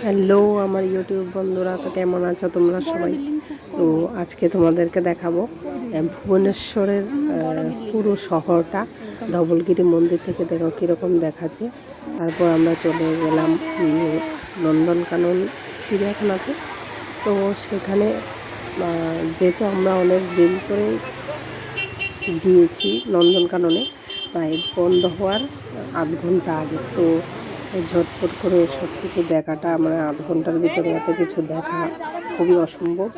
Hello আমার YouTube বন্ধুরা, তো কেমন আছো তোমরা সবাই? তো আজকে তোমাদেরকে দেখাবো ভুবনেশ্বরের পুরো শহরটা, ধবলগিরি মন্দির থেকে দেখো কীরকম দেখাচ্ছে। তারপর আমরা চলে গেলাম নন্দনকানন চিড়িয়াখানাতে। তো সেখানে যেহেতু আমরা অনেক দিন করে গিয়েছি নন্দনকাননে প্রায় বন্ধ হওয়ার আধ ঘণ্টা আগে। তো ঝটপট করে সব কিছু দেখাটা মানে আধ ঘণ্টার ভিতরে এত কিছু দেখা খুবই অসম্ভব।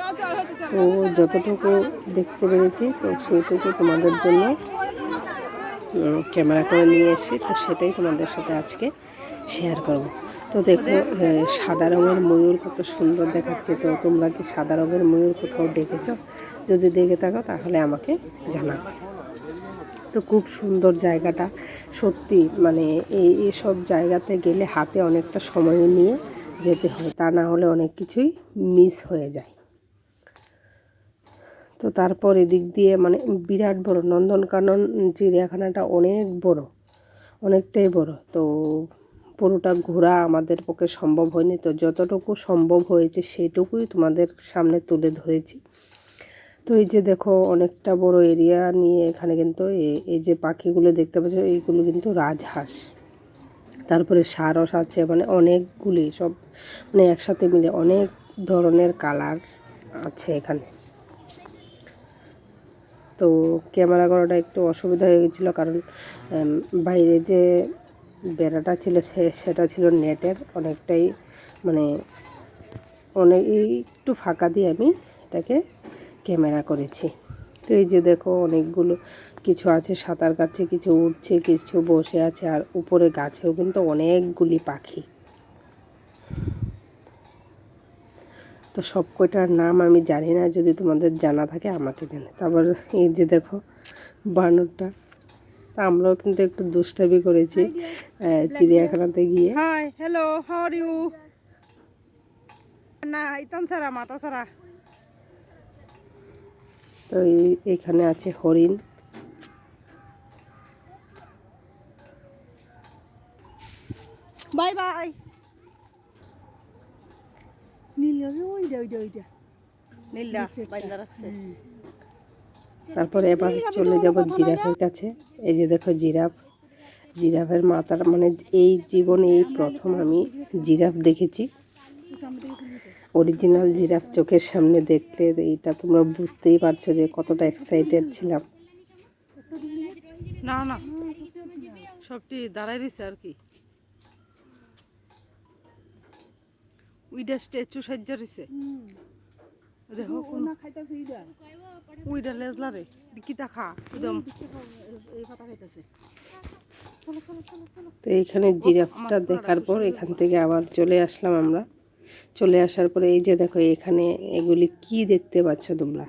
তো যতটুকু দেখতে পেরেছি, তো সেইটুকু তোমাদের জন্য ক্যামেরা করে নিয়ে এসেছি। তো সেটাই তোমাদের সাথে আজকে শেয়ার করব। তো দেখো সাদা রঙের ময়ূর কত সুন্দর দেখাচ্ছে। তো তোমরা কি সাদা রঙের ময়ূর কোথাও দেখেছ? যদি দেখে থাকো, তাহলে আমাকে জানাবে। তো খুব সুন্দর জায়গাটা। সত্যি মানে এই, এসব জায়গাতে গেলে হাতে অনেকটা সময় নিয়ে যেতে হয়, তা না হলে অনেক কিছুই মিস হয়ে যায়। তো তারপর এদিক দিয়ে মানে বিরাট বড়, নন্দনকানন চিড়িয়াখানাটা অনেক বড়, অনেকটাই বড়। তো পুরোটা ঘোরা আমাদের পক্ষে সম্ভব হয়নি, তো যতটুকু সম্ভব হয়েছে সেইটুকুই তোমাদের সামনে তুলে ধরেছি। তো এই যে দেখো, অনেকটা বড় এরিয়া নিয়ে এখানে কিন্তু এই যে পাখিগুলো দেখতে পাচ্ছ, এইগুলো কিন্তু রাজহাঁস। তারপরে সারস আছে মানে অনেকগুলি, সব মানে একসাথে মিলে অনেক ধরনের কালার আছে এখানে। তো ক্যামেরা করাটা একটু অসুবিধা হয়ে গেছিল, কারণ বাইরে যে বেড়াটা ছিল, সে, সেটা ছিল নেটের, অনেকটাই মানে অনেক একটু ফাঁকা দিয়ে আমি এটাকে ক্যামেরা করেছি। তো এই যে দেখো অনেকগুলো কিছু আছে সাঁতার কাটছে কিছু উঠছে কিছু বসে আছে আর উপরে গাছেও কিন্তু অনেকগুলি পাখি। তো সব কয়টার নাম আমি জানি না যদি তোমাদের জানা থাকে আমাকে জানে তারপর এই যে দেখো বানরটা আমরাও কিন্তু একটু দুষ্টামি করেছি চিড়িয়াখানাতে গিয়ে। hello, how are you? না ইতন ছাড়া মাথা ছাড়া। তো এই- এখানে আছে হরিণ। Bye bye. রাখছে তারপরে এবার চলে যাব জিরাফের কাছে। এই যে দেখো জিরাফ। জিরাফের মাথার মানে এই জীবনে এই প্রথম আমি জিরাফ দেখেছি। অরিজিনাল জিরাফ চোখের সামনে দেখলে এইটা তোমরা বুঝতেই পারছ যে কতটা এক্সাইটেড ছিলাম। না না। সবটি দাঁড়াই দিছে আর কি। উইডা স্ট্যাচু সাজ্জা রইছে দেখো কোন উইডা লেজলা রে দিকিটা খা একদম। তো এইখানে জিরাফটা দেখার পর এখান থেকে আবার চলে আসলাম আমরা। চলে আসার পরে এই যে দেখো এখানে এগুলি কি দেখতে পাচ্ছ তোমরা?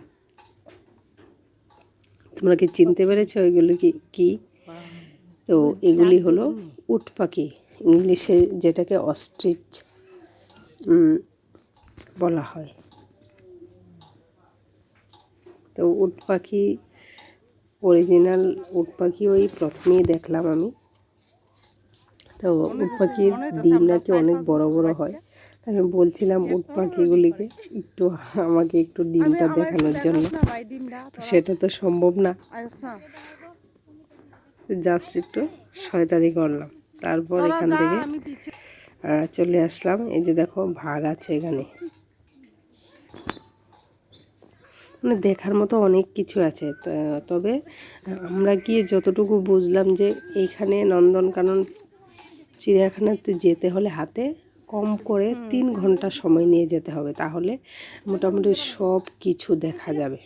তোমরা কি চিনতে পেরেছ এগুলি কি কি? তো এগুলি হলো উট পাখি ইংলিশে যেটাকে অস্ট্রিচ বলা হয়। তো উট পাখি অরিজিনাল উট পাখি ওই প্রথমেই দেখলাম আমি। তো উট পাখির ডিম নাকি অনেক বড় বড় হয়? আমি বলছিলাম উট পাখিগুলিকে একটু আমাকে একটু ডিমটা দেখানোর জন্য। সেটা তো সম্ভব না। জাস্ট একটু শয়তানি করলাম। তারপর এখান থেকে চলে আসলাম। এই যে দেখো ভাগ আছে এখানে। মানে দেখার মতো অনেক কিছু আছে। তবে আমরা গিয়ে যতটুকু বুঝলাম যে এইখানে নন্দনকানন চিড়িয়াখানাতে যেতে হলে হাতে কম করে তিন ঘণ্টা সময় নিয়ে যেতে হবে তাহলে মোটামুটি সব কিছু দেখা যাবে।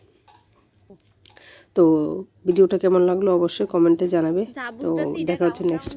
তো ভিডিওটা কেমন লাগল অবশ্যই কমেন্টে জানাবে। তো দেখা হচ্ছে নেক্সট